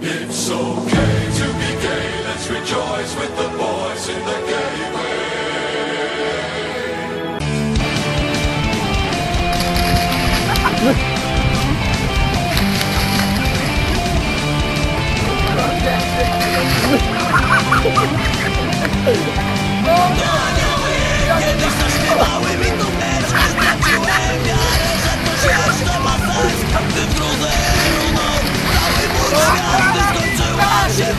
It's okay to be gay, let's rejoice with the boys in the gay way. Oh,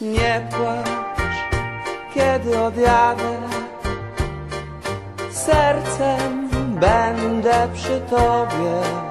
Nie płacz, kiedy odjadę. Sercem będę przy tobie